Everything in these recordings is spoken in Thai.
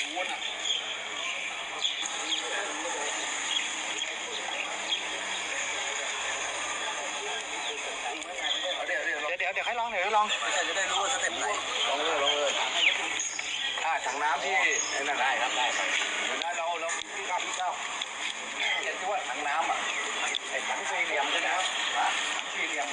เดี๋ยวเดี๋ยวเดี๋ยวให้ลองเดี๋ยวให้ลองจะได้รู้สเต็ปไหนลองเลยลองเลยถ้าถังน้ำที่ไนั่นได้ครับได้ครับได้เราเราพี่ข้าพี่เจ้าวเห็นที่ว่าถังน้ำอะไอ้ถังสี่เหลี่ยมใช่ไหมครับสี่เหลี่ยม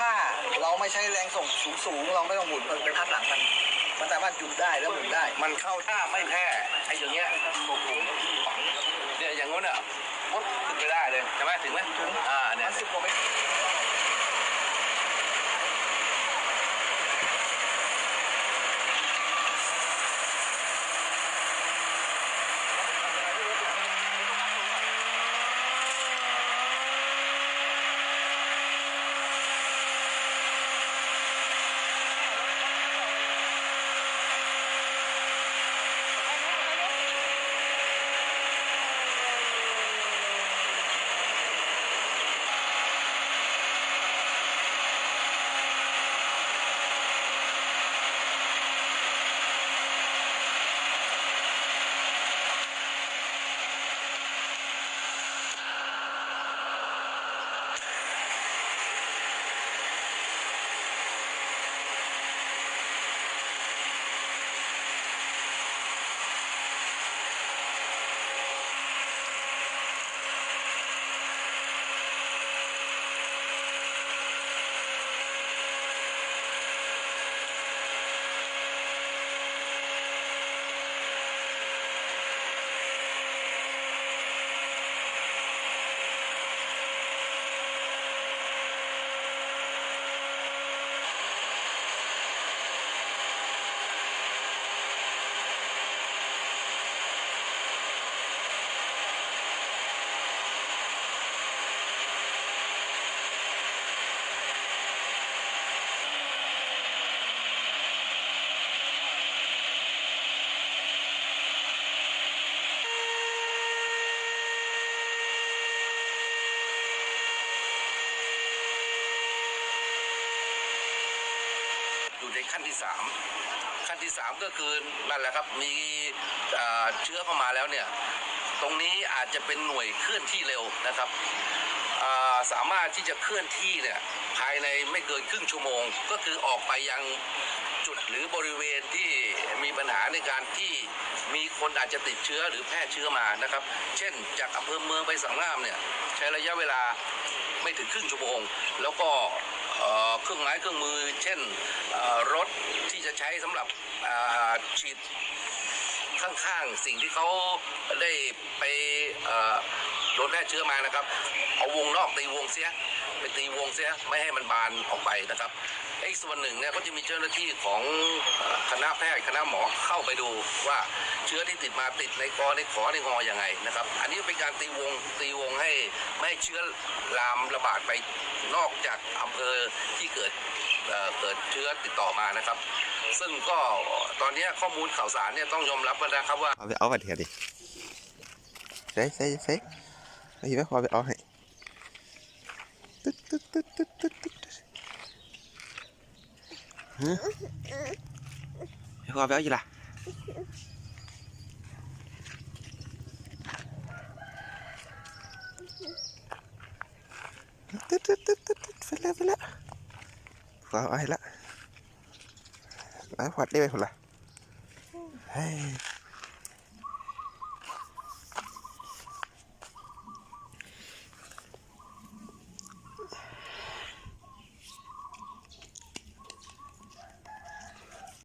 ถ้าเราไม่ใช้แรงส่งสูงสูงๆเราไม่ต้องหมุนมันไปพัดหลังมันมันสามารถหยุดได้แล้วหมุนได้ มันเข้าท่าไม่แพ้ไอ้อย่างเงี้ยเนี่ยอย่างงู้นอะปุ๊บขึ้นไปได้เลยใช่ไหมถึงไหมถึงอ่าเนี่ยมันสิบกว่าเมตร อยู่ในขั้นที่สามขั้นที่สามก็คือนั่นแหละครับมีเชื้อเข้ามาแล้วเนี่ยตรงนี้อาจจะเป็นหน่วยเคลื่อนที่เร็วนะครับสามารถที่จะเคลื่อนที่เนี่ยภายในไม่เกินครึ่งชั่วโมง ก็คือออกไปยังจุดหรือบริเวณที่มีปัญหาในการที่มีคนอาจจะติดเชื้อหรือแพร่เชื้อมานะครับ เช่น จากอำเภอเมืองไปสังงามเนี่ยใช้ระยะเวลาไม่ถึงครึ่งชั่วโมง แล้วก็ รื่องไม้เครื่องมือ เช่นรถที่จะใช้สำหรับฉีดข้างๆ สิ่งที่เขาได้ไปโดนแพร่เชื้อมานะครับ เอาวงนอกตีวงเสียไปตีวงเสียไม่ให้มันบานออกไปนะครับอีกส่วนหนึ่งเนี่ยก็จะมีเจ้าหน้าที่ของคณะแพทย์คณะหมอเข้าไปดูว่าเชื้อที่ติดมาติดในกอในขอในงออย่างไงนะครับ อันนี้เป็นการตีวงตีวง ให้ได้เชื้อลามระบาดไปนอกจากอำเภอที่เกิดเเกิดเชื้อติดต่อมานะครับ ซึ่งก็ตอนนี้ข้อมูลข่าวสารเนี่ยต้องยอมรับกันนะครับว่าเอาไปเอาบัตรเถียดิใส่ใส่ใส่เอาหิมะพอไปเอาให้ตึ๊ดตึ๊ดตึ๊ดตึ๊ดตึ๊ดตึ๊ดฮะให้อไปเอาอีกล่ะตึ๊ดตึ๊ดตึ๊ดตึ๊ดตึ๊ดไป แล้วไปแล้วพอเอาให้ละแล้วพอดได้ไหมคนละเฮ้